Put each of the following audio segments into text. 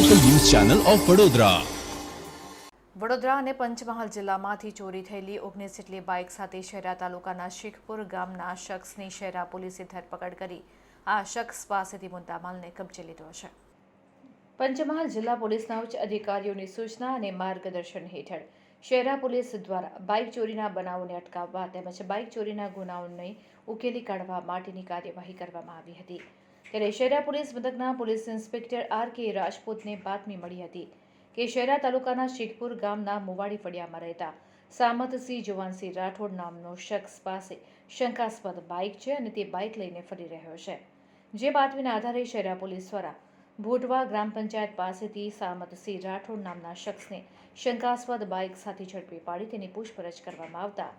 Channel of Vadodara Vadodara અને પંચમહાલ જિલ્લામાંથી ચોરી થયેલી ઓગણીસ જેટલી બાઇક સાથે શહેરા તાલુકાના શીખપુર ગામના શખ્સની શહેરા પોલીસે ધરપકડ કરી. આ શખ્સ પાસેથી મુદ્દામાલને કબજે લીધો છે. પંચમહાલ જિલ્લા પોલીસના ઉચ્ચ અધિકારીઓની સૂચના અને માર્ગદર્શન હેઠળ શહેરા પોલીસ દ્વારા બાઇક ચોરીના બનાવોને અટકાવવા તેમજ બાઇક ચોરીના ગુનાઓને ઉકેલી કાઢવા માટેની કાર્યવાહી કરવામાં આવી હતી. ત્યારે પોલીસ મથકના પોલીસ ઇન્સ્પેક્ટર આર કે રાજપૂતને બાતમી મળી હતી કે તાલુકાના શેખપુર ગામના મોવાડી ફળિયામાં રહેતા સામતસિંહ જુવાનસિંહ રાઠોડ નામનો શખ્સ પાસે શંકાસ્પદ બાઇક છે અને તે બાઇક લઈને ફરી રહ્યો છે. જે બાતમીના આધારે શહેરા પોલીસ દ્વારા ભોટવા ગ્રામ પંચાયત પાસેથી સામતસિંહ રાઠોડ નામના શખ્સને શંકાસ્પદ બાઇક સાથે ઝડપી પાડી તેની પૂછપરછ કરવામાં આવતા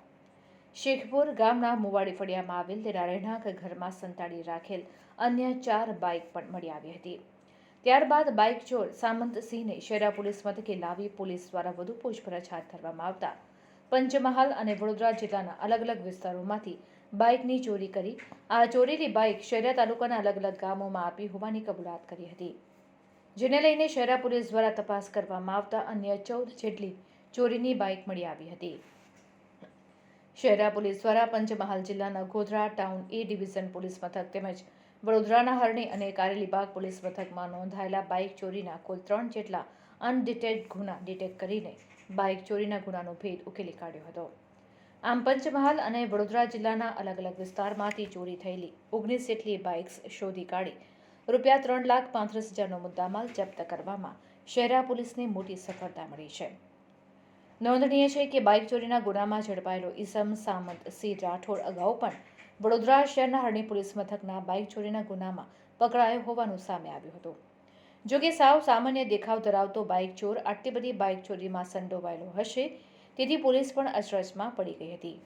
શેખપુર ગામના મુવાડી ફળિયામાં આવેલ તેના રહેણાંક ઘરમાં સંતાડી રાખેલ અન્ય ચાર બાઇક પણ મળી આવી હતી. ત્યારબાદ બાઇક ચોર સામંતસિંહને શેરા પોલીસ મથકે લાવી પોલીસ દ્વારા વધુ પૂછપરછ હાથ ધરવામાં આવતા. પંચમહાલ અને વડોદરા જિલ્લાના અલગ અલગ વિસ્તારોમાંથી બાઇકની ચોરી કરી, આ ચોરીની બાઇક શહેરા તાલુકાના અલગ અલગ ગામોમાં આપી હોવાની કબૂલાત કરી હતી. જેને લઈને શહેરા પોલીસ દ્વારા તપાસ કરવામાં આવતા અન્ય ચૌદ જેટલી ચોરીની બાઇક મળી આવી હતી. શહેરા પોલીસ દ્વારા પંચમહાલ જિલ્લાના Godhra town A division police મથક તેમજ વડોદરાના હરણી અને કારેલીબાગ પોલીસ મથકમાં નોંધાયેલા બાઇક ચોરીના કુલ ત્રણ જેટલા અનડિટેક્ટ ગુના ડિટેક્ટ કરીને બાઇક ચોરીના ગુનાનો ભેદ ઉકેલી કાઢ્યો હતો. આમ પંચમહાલ અને વડોદરા જિલ્લાના અલગ અલગ વિસ્તારમાંથી ચોરી થયેલી ઓગણીસ જેટલી બાઇક્સ શોધી કાઢી રૂપિયા ત્રણ લાખ પાંત્રીસ હજારનો મુદ્દામાલ જપ્ત કરવામાં શહેરા પોલીસને મોટી સફળતા મળી છે. નોંધનીય છે કે બાઇક ચોરીના ગુનામાં ઝડપાયેલો ઈસમ સામંત સિંહ રાઠોડ અગાઉ પણ વડોદરા શહેરના હરણી પોલીસ મથકના બાઇક ચોરીના ગુનામાં પકડાયો હોવાનું સામે આવ્યું હતું. જો કે સાવ સામાન્ય દેખાવ ધરાવતો બાઇક ચોર આટલી બધી બાઇક ચોરીમાં સંડોવાયેલો હશે, તેથી પોલીસ પણ અચરજમાં પડી ગઈ હતી.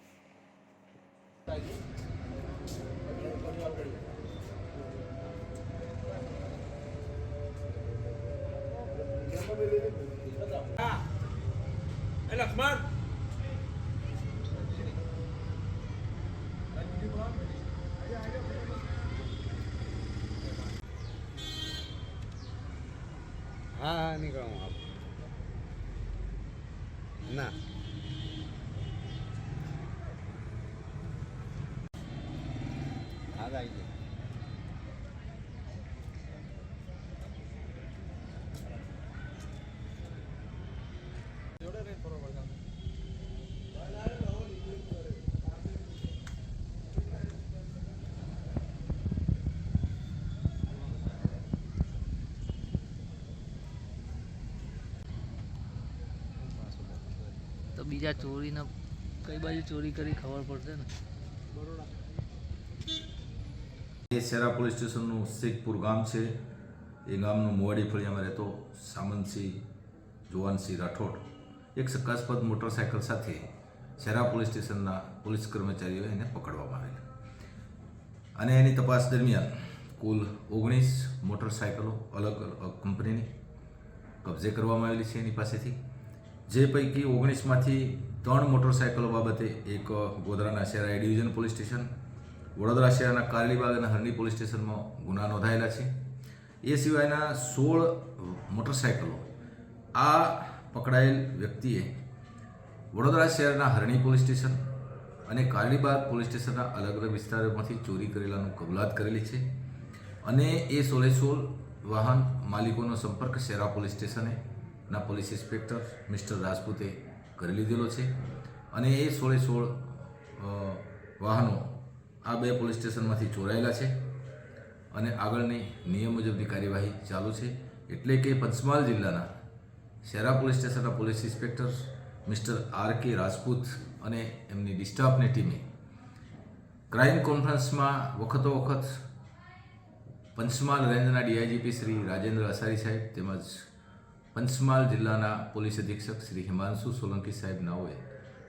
હા હા નીકળો હું આવું. ના. હા આવી જાય તો બીજા ચોરીને કઈ બાજુ ચોરી કરી ખબર પડશે ને. શેરા પોલીસ સ્ટેશનનું શેખપુર ગામ છે. એ ગામનું મોવાડી ફળિયામાં રહેતો સામંતસિંહ જુવાનસિંહ રાઠોડ. એક શંકાસ્પદ મોટરસાયકલ સાથે શેરા પોલીસ સ્ટેશનના પોલીસ કર્મચારીઓએ એને પકડવામાં આવેલ. અને એની તપાસ દરમિયાન કુલ ઓગણીસ મોટરસાયકલો અલગ અલગ કંપનીની કબજે કરવામાં આવેલી છે એની પાસેથી. જે પૈકી ઓગણીસમાંથી ત્રણ મોટરસાયકલો બાબતે એક ગોધરાના Shehra division police station, Vadodara શહેરના કારલીબાગ અને હરણી પોલીસ સ્ટેશનમાં ગુના નોંધાયેલા છે. એ સિવાયના સોળ મોટરસાયકલો. આ પકડાયેલ વ્યક્તિએ વડોદરા શહેરના હરણી પોલીસ સ્ટેશન અને કારલીબાગ પોલીસ સ્ટેશનના અલગ અલગ વિસ્તારોમાંથી ચોરી કરેલાનું કબૂલાત કરેલી છે અને એ સોળે સોળ વાહન માલિકોનો સંપર્ક શેરા પોલીસ સ્ટેશને ના પોલીસ ઇન્સ્પેક્ટર મિસ્ટર રાજપૂતે કરી લીધેલો છે. અને એ સોળે સોળ વાહનો આ બે પોલીસ સ્ટેશનમાંથી ચોરાયેલા છે. અને આગળની નિયમ મુજબની કાર્યવાહી ચાલુ છે. એટલે કે પંચમહાલ જિલ્લાના શહેરા પોલીસ સ્ટેશનના police inspector mister R K Rajput અને એમની ડિસ્ટાફની ટીમે ક્રાઇમ કોન્ફરન્સમાં વખતો વખત પંચમહાલ રેન્જના ડીઆઈજીપી શ્રી રાજેન્દ્ર અસારી સાહેબ તેમજ પંચમહાલ જિલ્લાના પોલીસ અધિક્ષક શ્રી હિમાંશુ સોલંકી સાહેબ નાઓએ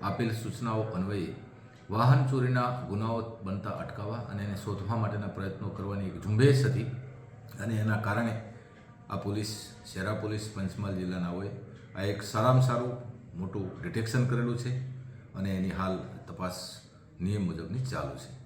આપેલ સૂચનાઓ અન્વયે વાહન ચોરીના ગુનાઓ બનતા અટકાવવા અને એને શોધવા માટેના પ્રયત્નો કરવાની એક ઝુંબેશ હતી અને એના કારણે આ પોલીસ, શેરા પોલીસ, પંચમહાલ જિલ્લાનાઓએ આ એક સારામાં સારું મોટું ડિટેક્શન કરેલું છે અને એની હાલ તપાસ નિયમ મુજબની ચાલુ છે.